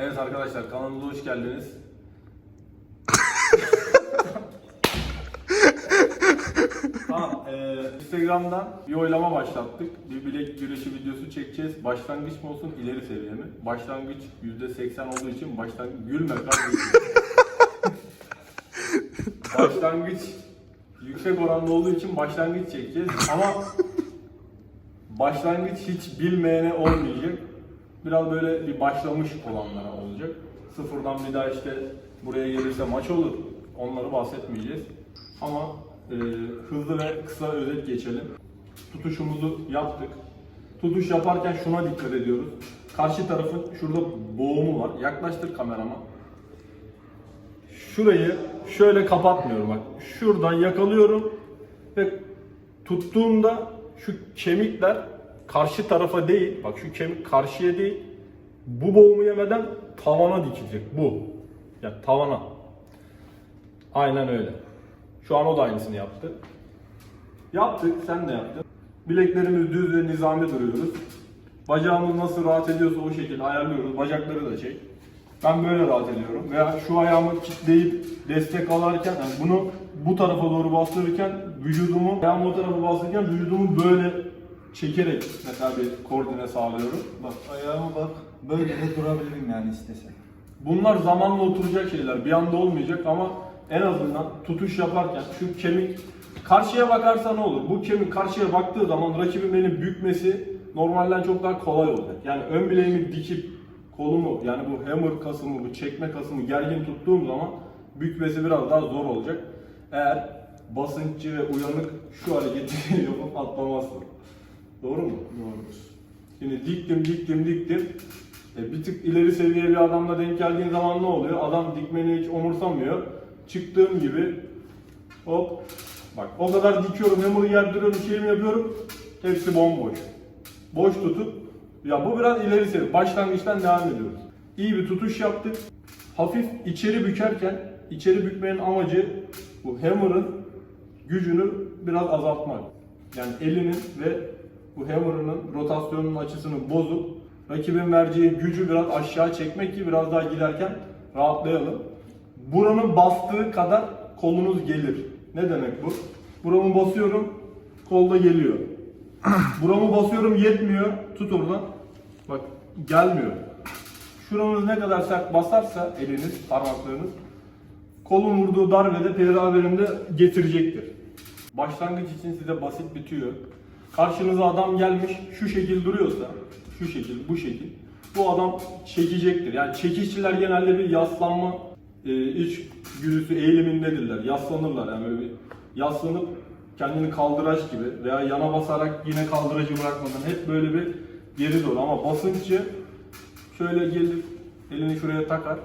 Evet arkadaşlar kanalımıza hoş geldiniz. tamam, eee, Instagram'dan bir oylama başlattık. Bir bilek güreşi videosu çekeceğiz. Başlangıç mı olsun, ileri seviye mi? Başlangıç %80 olduğu için başlangıç... Gülme kardeşim. başlangıç yüksek oranda olduğu için başlangıç çekeceğiz. Ama başlangıç hiç bilmeyene olmayacak. Biraz böyle bir başlamış olanlara olacak. Sıfırdan bir daha işte buraya gelirse maç olur. Onları bahsetmeyeceğiz. Ama e, hızlı ve kısa özet geçelim. Tutuşumuzu yaptık. Tutuş yaparken şuna dikkat ediyoruz. Karşı tarafın şurada boğumu var. Yaklaştır kamerama. Şurayı şöyle kapatmıyorum bak. Şuradan yakalıyorum ve tuttuğumda şu kemikler karşı tarafa değil, bak şu kemik karşıya değil, bu boğumu yemeden tavana dikilecek. Bu. Ya tavana. Aynen öyle. Şu an o da aynısını yaptı. Yaptık, sen de yaptın. Bileklerimiz düz ve nizami duruyoruz. Bacağımız nasıl rahat ediyorsa o şekilde ayarlıyoruz. Bacakları da çek. Ben böyle rahat ediyorum. Veya şu ayağımı kitleyip destek alarken, yani bunu bu tarafa doğru bastırırken vücudumu, ayağımı o tarafa bastırırken vücudumu böyle çekerek mesela bir koordine sağlıyorum. Bak Ayağıma bak. Böyle de durabilirim yani istesem. Bunlar zamanla oturacak şeyler. Bir anda olmayacak ama en azından tutuş yaparken şu kemik karşıya bakarsa ne olur? Bu kemik karşıya baktığı zaman rakibin beni bükmesi normalden çok daha kolay olacak. Yani ön bileğimi dikip kolumu yani bu hammer kasımı, bu çekme kasımı gergin tuttuğum zaman bükmesi biraz daha zor olacak. Eğer basınççı ve uyanık şu hareketi yapıp atlamazsın. Doğru mu? Doğrudur. Şimdi diktim, diktim, diktim. E, bir tık ileri seviye bir adamla denk geldiğin zaman ne oluyor? Adam dikmeni hiç umursamıyor. Çıktığım gibi hop bak o kadar dikiyorum, hammer'ı yerdiriyorum, şeyimi yapıyorum. Hepsi bomboş. Boş tutup ya bu biraz ileri seviye. Başlangıçtan devam ediyoruz. İyi bir tutuş yaptık. Hafif içeri bükerken içeri bükmenin amacı bu hammer'ın gücünü biraz azaltmak. Yani elinin ve bu hammer'ının rotasyonunun açısını bozup rakibin vereceği gücü biraz aşağı çekmek ki biraz daha giderken rahatlayalım. Buranın bastığı kadar kolunuz gelir. Ne demek bu? Buramı basıyorum, kolda geliyor. Buramı basıyorum yetmiyor. Tut oradan. Bak gelmiyor. Şuranız ne kadar sert basarsa eliniz, parmaklarınız kolun vurduğu darbede beraberinde getirecektir. Başlangıç için size basit bir tüyo. Karşınıza adam gelmiş şu şekil duruyorsa, şu şekil, bu şekil. Bu adam çekecektir. Yani çekişçiler genelde bir yaslanma e, iç güdüsü eğilimindedirler. Yaslanırlar yani böyle bir yaslanıp kendini kaldıraç gibi veya yana basarak yine kaldıracı bırakmadan hep böyle bir geri doğru. Ama basınççı şöyle gelip elini şuraya takar.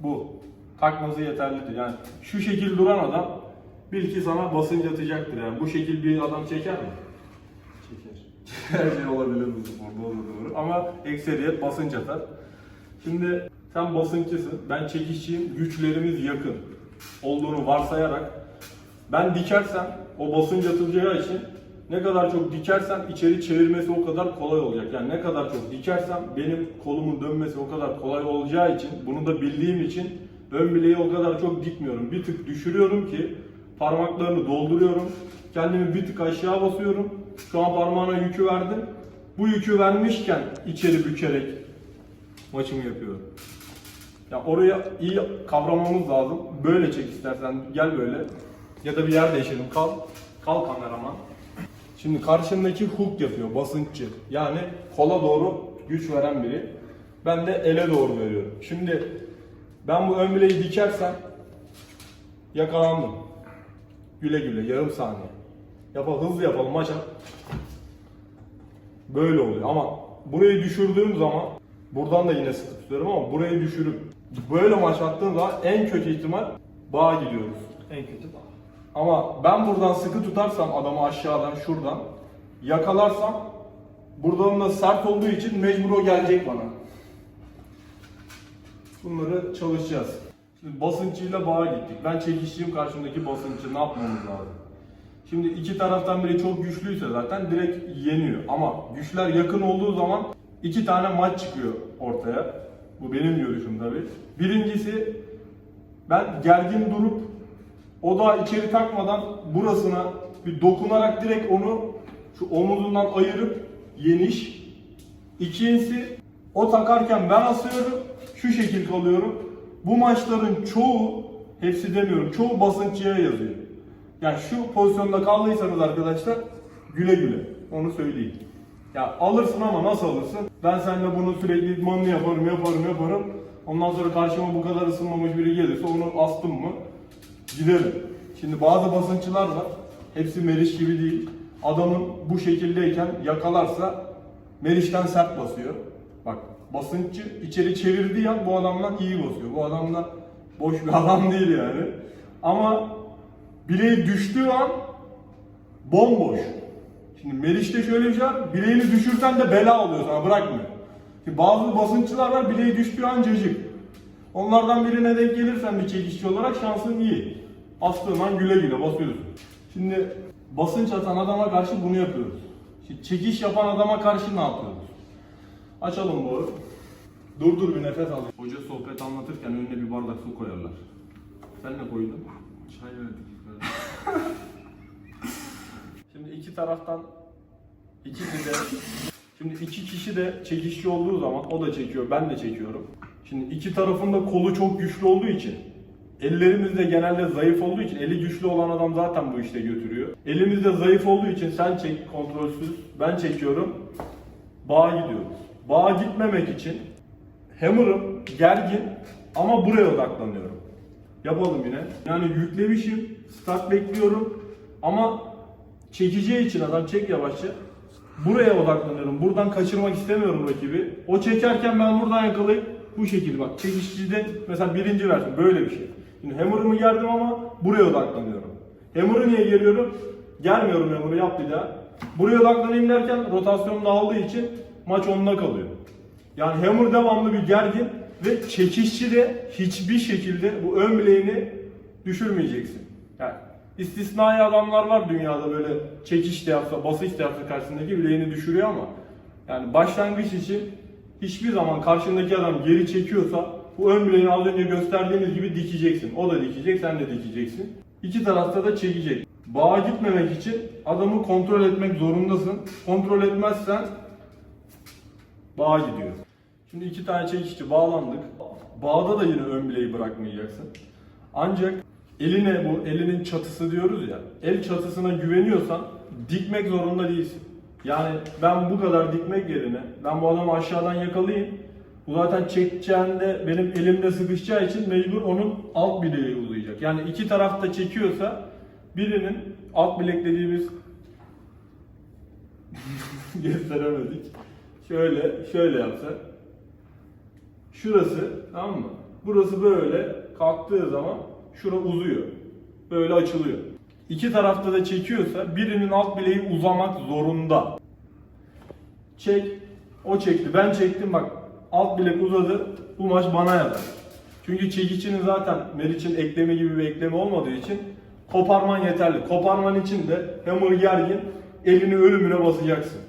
Bu. Takması yeterlidir. Yani şu şekil duran adam bil ki sana basınç atacaktır. Yani bu şekil bir adam çeker mi? Her şey olabilir bu sporda o da doğru. Ama ekseriyet basınç atar. Şimdi sen basınççısın, ben çekişçiyim, güçlerimiz yakın olduğunu varsayarak ben dikersem o basınç atılacağı için ne kadar çok dikersem içeri çevirmesi o kadar kolay olacak. Yani ne kadar çok dikersem benim kolumun dönmesi o kadar kolay olacağı için bunu da bildiğim için ön bileği o kadar çok dikmiyorum. Bir tık düşürüyorum ki parmaklarını dolduruyorum. Kendimi bir tık aşağı basıyorum. Şu an parmağına yükü verdim. Bu yükü vermişken içeri bükerek maçımı yapıyorum. Ya oraya iyi kavramamız lazım. Böyle çek istersen gel böyle. Ya da bir yer değişelim. Kal. Kal kameraman. Şimdi karşındaki hook yapıyor basınççı. Yani kola doğru güç veren biri. Ben de ele doğru veriyorum. Şimdi ben bu ön bileği dikersem yakalandım. Güle güle yarım saniye. Yapalım hızlı yapalım maça. Böyle oluyor ama burayı düşürdüğüm zaman buradan da yine sıkı tutuyorum ama burayı düşürüp böyle maç attığım zaman en kötü ihtimal bağa gidiyoruz. En kötü bağ. Ama ben buradan sıkı tutarsam adamı aşağıdan şuradan yakalarsam buradan da sert olduğu için mecbur o gelecek bana. Bunları çalışacağız. Şimdi basınçıyla bağa gittik. Ben çekiştiğim karşımdaki basınçı ne yapmamız lazım? Şimdi iki taraftan biri çok güçlüyse zaten direkt yeniyor. Ama güçler yakın olduğu zaman iki tane maç çıkıyor ortaya. Bu benim görüşüm tabii. Birincisi ben gergin durup o da içeri takmadan burasına bir dokunarak direkt onu şu omuzundan ayırıp yeniş. İkincisi o takarken ben asıyorum. Şu şekil kalıyorum. Bu maçların çoğu, hepsi demiyorum, çoğu basınççıya yazıyor. Yani şu pozisyonda kaldıysanız arkadaşlar güle güle. Onu söyleyeyim. Ya alırsın ama nasıl alırsın? Ben seninle bunu sürekli idmanını yaparım, yaparım, yaparım. Ondan sonra karşıma bu kadar ısınmamış biri gelirse onu astım mı giderim. Şimdi bazı basınççılar var. Hepsi Meriç gibi değil. Adamın bu şekildeyken yakalarsa Meriç'ten sert basıyor. Bak basınççı içeri çevirdiği an bu adamdan iyi basıyor. Bu adam da boş bir adam değil yani. Ama bileği düştüğü an bomboş. Şimdi Meriç'te şöyle bir şey var. Bileğini düşürsen de bela oluyor sana bırakmıyor. Şimdi bazı basınççılar var bileği düştüğü an cacık. Onlardan birine denk gelirsen bir çekişçi olarak şansın iyi. Astığın an güle güle basıyorsun. Şimdi basınç atan adama karşı bunu yapıyoruz. Şimdi çekiş yapan adama karşı ne yapıyoruz? Açalım bu. Dur dur bir nefes al. Hoca sohbet anlatırken önüne bir bardak su koyarlar. Sen ne koydun? Çay verdik. Şimdi iki taraftan ikisi de şimdi iki kişi de çekişçi olduğu zaman o da çekiyor, ben de çekiyorum. Şimdi iki tarafın da kolu çok güçlü olduğu için ellerimiz de genelde zayıf olduğu için eli güçlü olan adam zaten bu işte götürüyor. Elimiz de zayıf olduğu için sen çek kontrolsüz, ben çekiyorum. Bağa gidiyoruz. Bağa gitmemek için hammer'ım gergin ama buraya odaklanıyorum. Yapalım yine. Yani yüklemişim, start bekliyorum ama çekeceği için adam çek yavaşça. Buraya odaklanıyorum. Buradan kaçırmak istemiyorum rakibi. O çekerken ben buradan yakalayıp bu şekilde bak çekişçide mesela birinci versin böyle bir şey. Şimdi hammer'ımı gerdim ama buraya odaklanıyorum. Hammer'ı niye geriyorum? Germiyorum hammer'ı yap bir daha. Buraya odaklanayım derken rotasyon dağıldığı için maç onunla kalıyor. Yani hammer devamlı bir gergin ve çekişçi de hiçbir şekilde bu ön bileğini düşürmeyeceksin. İstisnai adamlar var dünyada böyle çekiş de yapsa, basış da yapsa karşısındaki bileğini düşürüyor ama yani başlangıç için hiçbir zaman karşındaki adam geri çekiyorsa bu ön bileğini az önce gösterdiğimiz gibi dikeceksin. O da dikecek, sen de dikeceksin. İki tarafta da çekecek. Bağa gitmemek için adamı kontrol etmek zorundasın. Kontrol etmezsen bağa gidiyor. Şimdi iki tane çekişçi bağlandık. Bağda da yine ön bileği bırakmayacaksın. Ancak eline bu elinin çatısı diyoruz ya. El çatısına güveniyorsan dikmek zorunda değilsin. Yani ben bu kadar dikmek yerine ben bu adamı aşağıdan yakalayayım. Bu zaten çekeceğinde benim elimde sıkışacağı için mecbur onun alt bileği uzayacak. Yani iki tarafta çekiyorsa birinin alt bilek dediğimiz gösteremedik. Şöyle, şöyle yapsa. Şurası, tamam mı? Burası böyle kalktığı zaman şura uzuyor. Böyle açılıyor. İki tarafta da çekiyorsa birinin alt bileği uzamak zorunda. Çek, o çekti, ben çektim bak. Alt bilek uzadı, bu maç bana yatar. Çünkü çekicinin zaten Meriç'in eklemi gibi bir eklemi olmadığı için koparman yeterli. Koparman için de hammer gergin, elini ölümüne basacaksın.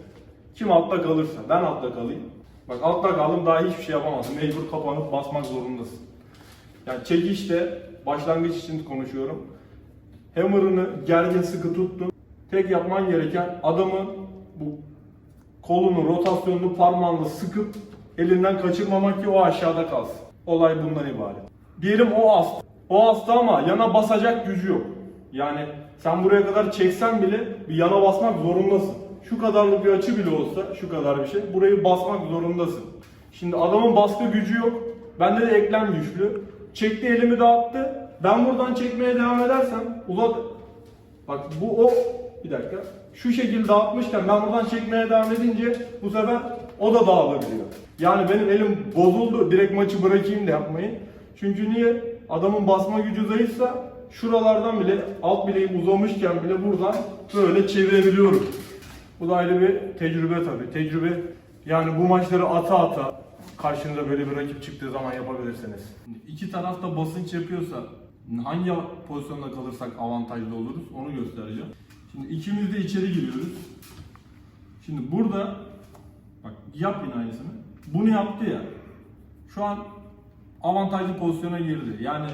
Kim altta kalırsa, ben altta kalayım. Bak altta kaldım daha hiçbir şey yapamazsın. Mecbur kapanıp basmak zorundasın. Yani çekişte başlangıç için konuşuyorum. Hammer'ını gergin sıkı tuttun. Tek yapman gereken adamın bu kolunu, rotasyonunu parmağınla sıkıp elinden kaçırmamak ki o aşağıda kalsın. Olay bundan ibaret. Diyelim o hasta. O hasta ama yana basacak gücü yok. Yani sen buraya kadar çeksen bile bir yana basmak zorundasın. Şu kadarlık bir açı bile olsa, şu kadar bir şey, burayı basmak zorundasın. Şimdi adamın baskı gücü yok. Bende de eklem güçlü. Çekti elimi dağıttı. Ben buradan çekmeye devam edersem uzat. Bak bu o bir dakika. Şu şekilde dağıtmışken ben buradan çekmeye devam edince bu sefer o da dağılabiliyor. Yani benim elim bozuldu. Direkt maçı bırakayım da yapmayı. Çünkü niye? Adamın basma gücü zayıfsa şuralardan bile alt bileğim uzamışken bile buradan böyle çevirebiliyorum. Bu da ayrı bir tecrübe tabii. Tecrübe yani bu maçları ata ata karşınıza böyle bir rakip çıktığı zaman yapabilirsiniz. İki tarafta basınç yapıyorsa hangi pozisyonda kalırsak avantajlı oluruz onu göstereceğim. Şimdi ikimiz de içeri giriyoruz. Şimdi burada bak yap yine aynısını. Bunu yaptı ya. şu an avantajlı pozisyona girdi. Yani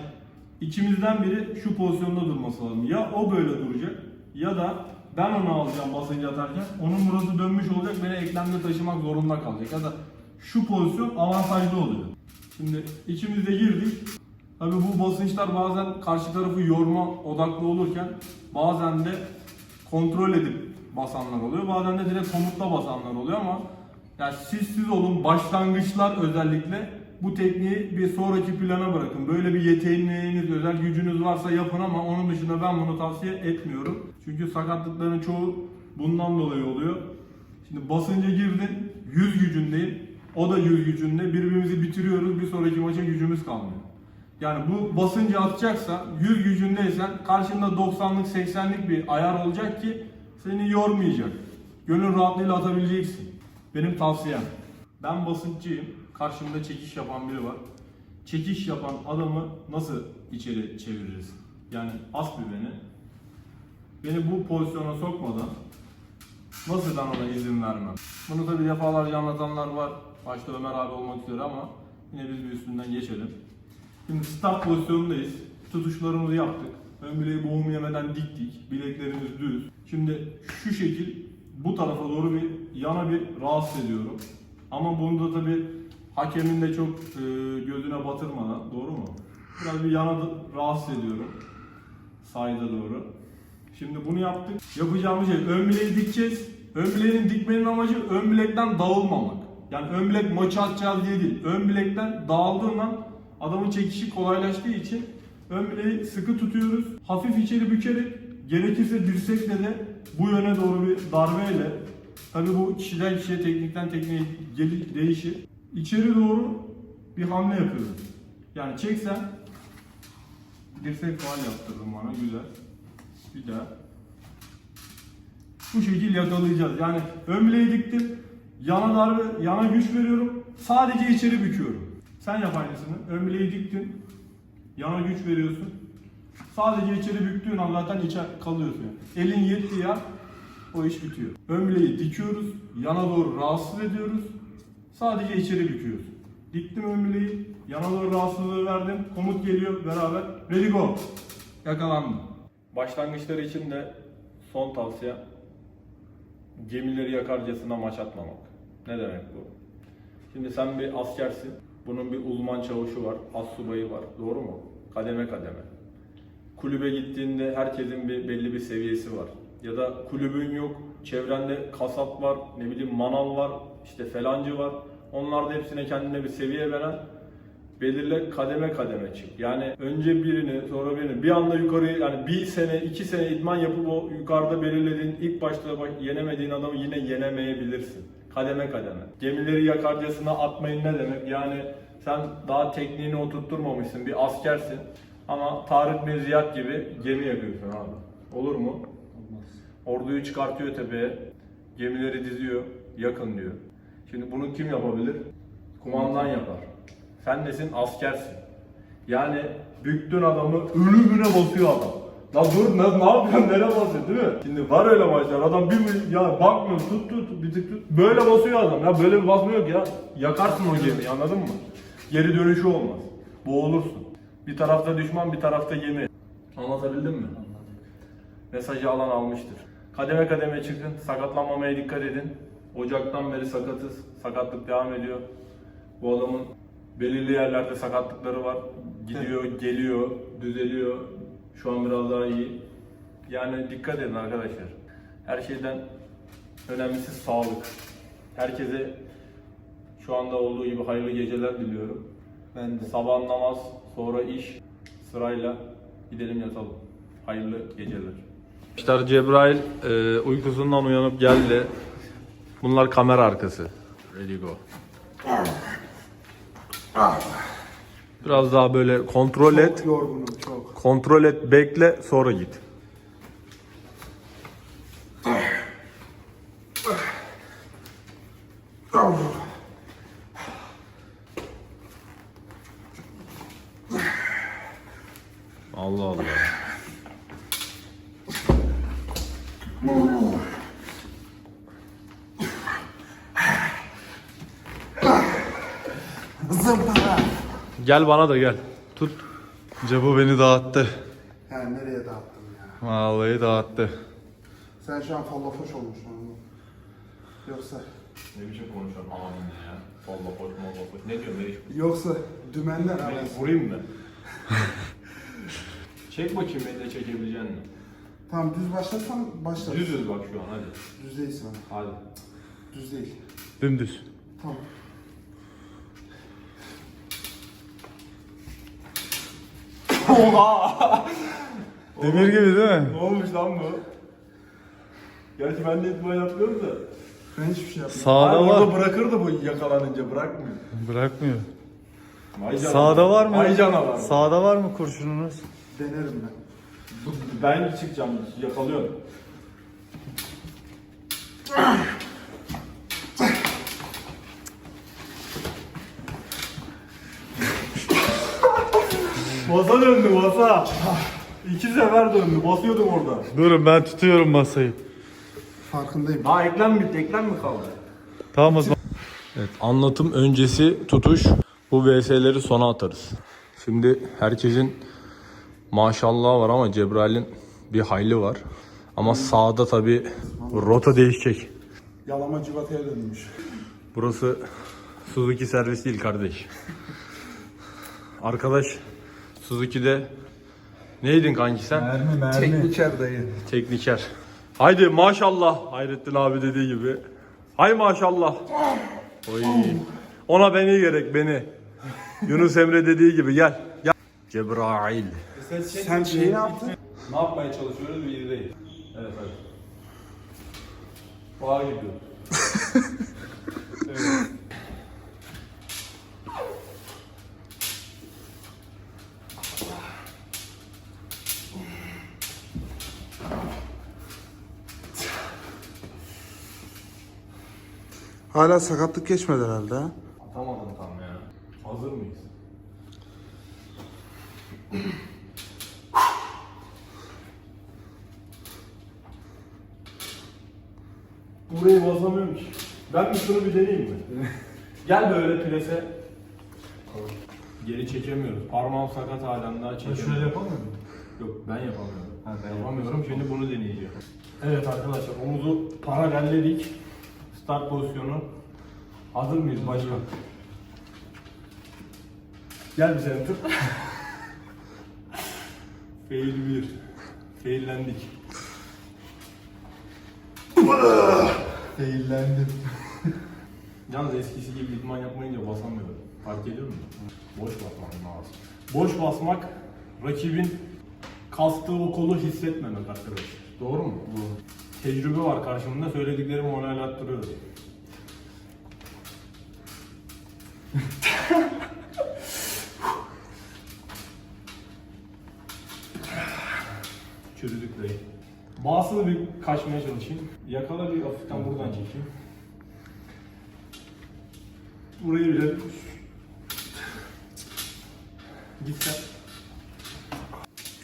ikimizden biri şu pozisyonda durması lazım. Ya o böyle duracak ya da ben onu alacağım basınca atarken onun burası dönmüş olacak beni eklemde taşımak zorunda kalacak. Ya da şu pozisyon avantajlı oluyor. Şimdi ikimiz girdik. Tabii bu basınçlar bazen karşı tarafı yorma odaklı olurken bazen de kontrol edip basanlar oluyor. Bazen de direkt komutla basanlar oluyor ama yani siz siz olun başlangıçlar özellikle bu tekniği bir sonraki plana bırakın. Böyle bir yeteneğiniz, özel gücünüz varsa yapın ama onun dışında ben bunu tavsiye etmiyorum. Çünkü sakatlıkların çoğu bundan dolayı oluyor. Şimdi basınca girdin, 100 gücündeyim. O da 100 gücünde. Birbirimizi bitiriyoruz. Bir sonraki maça gücümüz kalmıyor. Yani bu basıncı atacaksa 100 gücündeysen karşında 90'lık 80'lik bir ayar olacak ki seni yormayacak. Gönül rahatlığıyla atabileceksin. Benim tavsiyem. Ben basınççıyım. Karşımda çekiş yapan biri var. Çekiş yapan adamı nasıl içeri çeviririz? Yani as bir beni. Beni bu pozisyona sokmadan nasıl ben ona izin vermem? Bunu tabi defalarca anlatanlar var. Başta Ömer abi olmak üzere ama yine biz bir üstünden geçelim. Şimdi start pozisyonundayız. Tutuşlarımızı yaptık. Ön bileği boğum yemeden diktik. Bileklerimiz düz. Şimdi şu şekil bu tarafa doğru bir yana bir rahatsız ediyorum. Ama bunu da tabi hakemin de çok e, gözüne batırmadan doğru mu? Biraz bir yana rahatsız ediyorum. Sayda doğru. Şimdi bunu yaptık. Yapacağımız şey ön bileği dikeceğiz. Ön bileğin dikmenin amacı ön bilekten dağılmamak. Yani ön bilek maçı atacağız diye değil. Ön bilekten dağıldığından adamın çekişi kolaylaştığı için ön bileği sıkı tutuyoruz. Hafif içeri bükerek gerekirse dirsekle de bu yöne doğru bir darbeyle Tabii bu kişiden kişiye teknikten tekniğe değişir. İçeri doğru bir hamle yapıyoruz. Yani çeksen dirsek faal yaptırdım bana güzel. Bir daha. Bu şekil yakalayacağız. Yani ön bileği diktim. Yana darbe, yana güç veriyorum. Sadece içeri büküyorum. Sen yap aynısını. Ön diktin. Yana güç veriyorsun. Sadece içeri büktüğün an zaten içe kalıyorsun. Yani. Elin yettiği yer o iş bitiyor. Ön dikiyoruz. Yana doğru rahatsız ediyoruz. Sadece içeri büküyoruz. Diktim ön. Yana doğru rahatsızlığı verdim. Komut geliyor beraber. Ready go. Yakalandım. Başlangıçları için de son tavsiye gemileri yakarcasına maç atmamak. Ne demek bu? Şimdi sen bir askersin. Bunun bir uzman çavuşu var, astsubayı var. Doğru mu? Kademe kademe. Kulübe gittiğinde herkesin bir belli bir seviyesi var. Ya da kulübün yok, çevrende kasap var, ne bileyim manav var, işte felancı var. Onlar da hepsine kendine bir seviye veren belirle kademe kademe çık. Yani önce birini sonra birini bir anda yukarı yani bir sene iki sene idman yapıp o yukarıda belirlediğin ilk başta bak yenemediğin adamı yine yenemeyebilirsin. Kademe kademe. Gemileri yakarcasına atmayın ne demek? Yani sen daha tekniğini oturtturmamışsın bir askersin ama Tarık bin Ziyad gibi gemi yakıyorsun abi. Olur mu? Olmaz. Orduyu çıkartıyor tepeye, gemileri diziyor, yakın diyor. Şimdi bunu kim yapabilir? Kumandan yapar. Sen nesin? Askersin. Yani büktün adamı, ölümüne basıyor adam. La dur ne, ne yapıyorsun, nereye basıyor değil mi? Şimdi var öyle maçlar, adam bir ya bakmıyor, tut tut, bir tık tut. Böyle basıyor adam ya, böyle bir basmıyor ki ya. Yakarsın o gemiyi anladın mı? Geri dönüşü olmaz. Boğulursun. Bir tarafta düşman, bir tarafta gemi. Anlatabildim mi? Mesajı alan almıştır. Kademe kademe çıkın, sakatlanmamaya dikkat edin. Ocaktan beri sakatız, sakatlık devam ediyor. Bu adamın belirli yerlerde sakatlıkları var. Gidiyor, geliyor, düzeliyor. Şu an biraz daha iyi. Yani dikkat edin arkadaşlar. Her şeyden önemlisi sağlık. Herkese şu anda olduğu gibi hayırlı geceler diliyorum. Ben de. Sabah namaz, sonra iş sırayla gidelim yatalım. Hayırlı geceler. İşte Cebrail e, uykusundan uyanıp geldi. Bunlar kamera arkası. Ready go. Biraz daha böyle kontrol et. yorgunum çok. Kontrol et, bekle, sonra git. Allah Allah. Zımpara. Gel bana da gel. Tut. Cebo beni dağıttı. Yani nereye dağıttın ya? Vallahi dağıttı. Sen şu an fallafoş olmuşsun. Yoksa Ne biçim konuşuyorsun amin ya. Valla koç molla koç. Ne diyor Meriç? yoksa dümenden ha Meriç vurayım mı? Çek bakayım beni de çekebilecek misin? Tamam düz başlasan başla. Düzüz bak şu an hadi. Düz değil sana. Hadi. Düz değil. Dümdüz. Tamam. Demir gibi değil mi? Ne olmuş lan bu? Gerçi ben de itibariyle yapıyorum da. Ben hiçbir şey yapmıyorum. Sağda Abi var. Orada bırakır da bu yakalanınca bırakmıyor. Bırakmıyor. Vay canavar. Sağda var mı? Vay canavar. Sağda var mı kurşununuz? Denerim ben. Ben çıkacağım yakalıyorum. Masa döndü masa. İki sefer döndü. Basıyordum orada. Durun ben tutuyorum masayı. Farkındayım. Ha eklem bitti. Eklem mi kaldı? Tamam o zaman. Evet, anlatım öncesi tutuş. Bu VS'leri sona atarız. Şimdi herkesin maşallah var ama Cebrail'in bir hayli var. Ama sağda tabi rota değişecek. Yalama civataya dönmüş. Burası Suzuki servis değil kardeş. Arkadaş Suzuki'de neydin kanki sen? Mermi mermi. Tekniker dayı. Tekniker. Haydi maşallah Hayrettin abi dediği gibi. Hay maşallah. Oy. Ona beni gerek beni. Yunus Emre dediği gibi gel. gel. Cebrail. Sen şey ne yaptın? Ne yapmaya çalışıyoruz bir değil. Evet hadi. Bağa gidiyor. evet. Hala sakatlık geçmedi herhalde ha? Atamadım tam ya. Hazır mıyız? Burayı basamıyorum ki. Ben bir şunu bir deneyeyim mi? Gel böyle plese. Geri çekemiyoruz. Parmağım sakat halen daha çekemiyorum. Şöyle yapamıyor musun? Yok ben yapamıyorum. Ha, ben yapamıyorum. Şimdi bunu deneyeceğim. Evet arkadaşlar omuzu paralelledik. Start pozisyonu. Hazır mıyız başkan? Gel bir seni tut. Fail 1. Faillendik. Değillendim. Yalnız eskisi gibi idman yapmayınca basamıyorum. Fark ediyor musun? Boş basmak lazım. Boş basmak rakibin kastığı o kolu hissetmemek arkadaşlar. Doğru mu? Doğru. Tecrübe var karşımda söylediklerimi onaylattırıyorum. Çürüdük dayı. Bağısını bir kaçmaya çalışayım. Yakala bir hafiften buradan çekeyim. Burayı bile Git sen.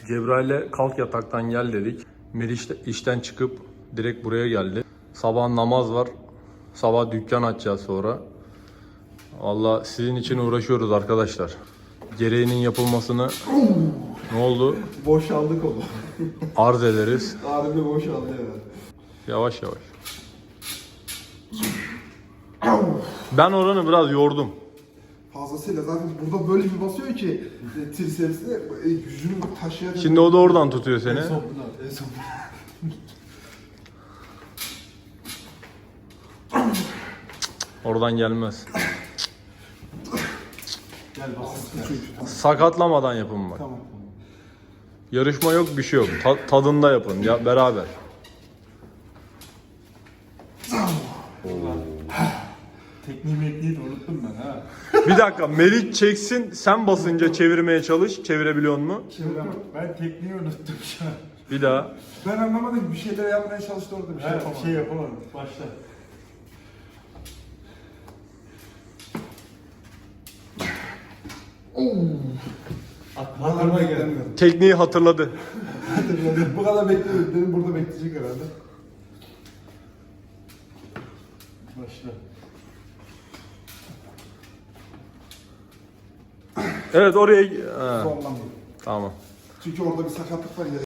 Cebrail'e kalk yataktan gel dedik. Meriç işten çıkıp direkt buraya geldi. Sabah namaz var. Sabah dükkan açacağız sonra. Valla sizin için uğraşıyoruz arkadaşlar. Gereğinin yapılmasını ne oldu? Boşaldık onu. Arz ederiz. Harbi boşaldı ya. Yavaş yavaş. Ben oranı biraz yordum. Fazlasıyla zaten burada böyle bir basıyor ki e, trisepsine e, gücünü taşıyarak. Şimdi o da oradan tutuyor seni. En son bunlar, en son Oradan gelmez. Gel. Sakatlamadan yapın bak. Tamam. Yarışma yok bir şey yok. Ta- tadında yapın ya beraber. Tekniği mekniği de unuttum ben ha. Bir dakika Melik çeksin sen basınca çevirmeye çalış. Çevirebiliyor mu? Ben, ben tekniği unuttum şu an. Bir daha. Ben anlamadım bir şeyler yapmaya çalıştı orada bir şey yapamadım. bir şey yapamadım. Başla. Aklıma gelmiyor. Tekniği hatırladı. Bu kadar bekliyorum. Benim burada bekleyecek herhalde. Başla. Evet oraya... Ha, tamam. Çünkü orada bir sakatlık var ya.